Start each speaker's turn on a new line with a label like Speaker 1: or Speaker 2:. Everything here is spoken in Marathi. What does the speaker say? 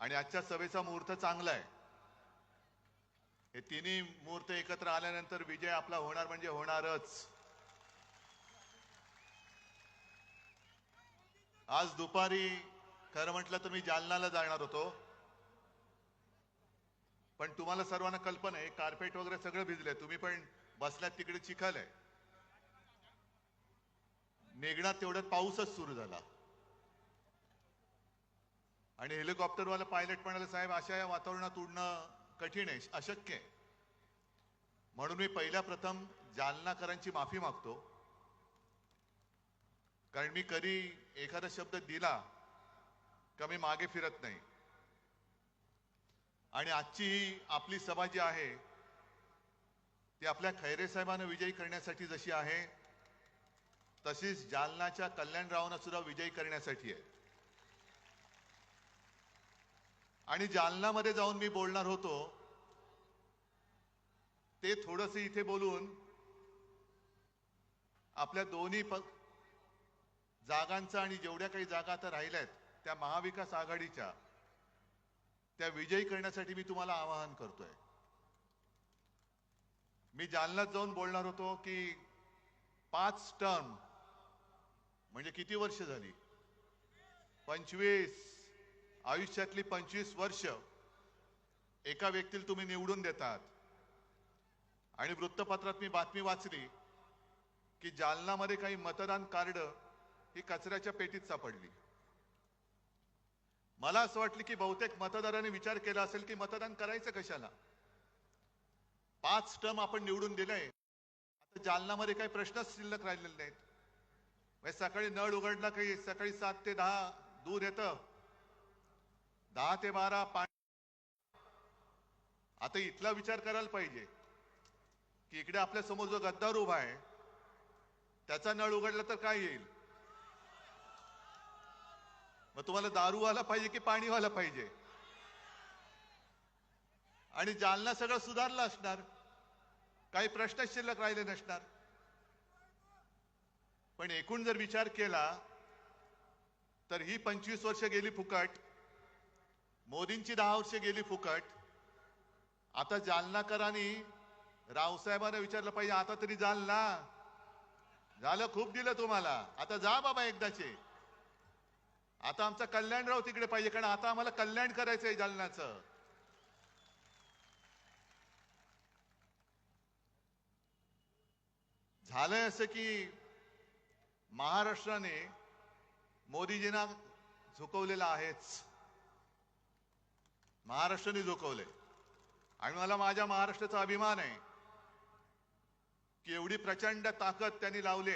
Speaker 1: आणि आजच्या सभेचा मुहूर्त चांगला आहे. हे तिन्ही मुहूर्त एकत्र आल्यानंतर विजय आपला होणार म्हणजे होणारच. आज दुपारी खरं म्हटलं तर मी जालनाला जाणार होतो. पण तुम्हाला सर्वांना कल्पना आहे कार्पेट वगैरे सगळं भिजलंय. तुम्ही पण बसल्यात तिकडे चिखल आहे. मेघनात तेवढ्यात पाऊसच सुरू झाला. आणि हेलिकॉप्टरवाला पायलट म्हणाले साहेब अशा या वातावरणात उडणं कठीण आहे अशक्य आहे. म्हणून मी पहिल्या प्रथम जालनाकरांची माफी मागतो. कारण मी कधी एखादा शब्द दिला का मी मागे फिरत नाही. आणि आजची ही आपली सभा जी आहे ती आपल्या खैरे साहेबांना विजयी करण्यासाठी जशी आहे तशीच जालनाच्या कल्याणरावांना सुद्धा विजयी करण्यासाठी आहे. आणि जालनामध्ये जाऊन मी बोलणार होतो ते थोडस इथे बोलून आपल्या दोन्ही प जागांचा आणि जेवढ्या काही जागा आता आहेत त्या महाविकास आघाडीच्या त्या विजयी करण्यासाठी मी तुम्हाला आवाहन करतोय. मी जालन्यात जाऊन बोलणार होतो की पाच टर्म म्हणजे किती वर्ष झाली? पंचवीस. आयुष्यातली पंचवीस वर्ष एका व्यक्तीला तुम्ही निवडून देतात. आणि वृत्तपत्रात मी बातमी वाचली की जालनामध्ये काही मतदान कार्ड ही कचऱ्याच्या पेटीत सापडली. मला असं वाटलं की बहुतेक मतदारांनी विचार केला असेल की मतदान करायचं कशाला? पाच टर्म आपण निवडून दिलंय. आता जालनामध्ये काही प्रश्नच शिल्लक राहिलेले नाहीत. म्हणजे सकाळी नळ उघडला काही सकाळी सात ते दहा दूध येतं. दहा ते बारा पाणी आता इथला विचार करायला पाहिजे की इकडे आपल्यासमोर जो गद्दार उभा आहे त्याचा नळ उघडला तर काय येईल? मग तुम्हाला दारू आला पाहिजे की पाणी व्हायला पाहिजे? आणि जालना सगळं सुधारलं असणार. काही प्रश्न शिल्लक राहिले नसणार. पण एकूण जर विचार केला तर ही पंचवीस वर्ष गेली फुकट. मोदींची दहा वर्ष गेली फुकट. आता जालनाकरांनी रावसाहेबांना विचारलं पाहिजे आता तरी जालना झालं खूप दिलं तुम्हाला. आता जा बाबा एकदाचे. आता आमचा कल्याणराव तिकडे पाहिजे कारण आता आम्हाला कल्याण करायचंय जालन्याचं. झालंय असं की महाराष्ट्राने मोदीजींना झुकवलेलं आहेच. महाराष्ट्राने झोकवलंय आणि मला माझ्या महाराष्ट्राचा अभिमान आहे की एवढी प्रचंड ताकद त्यांनी लावली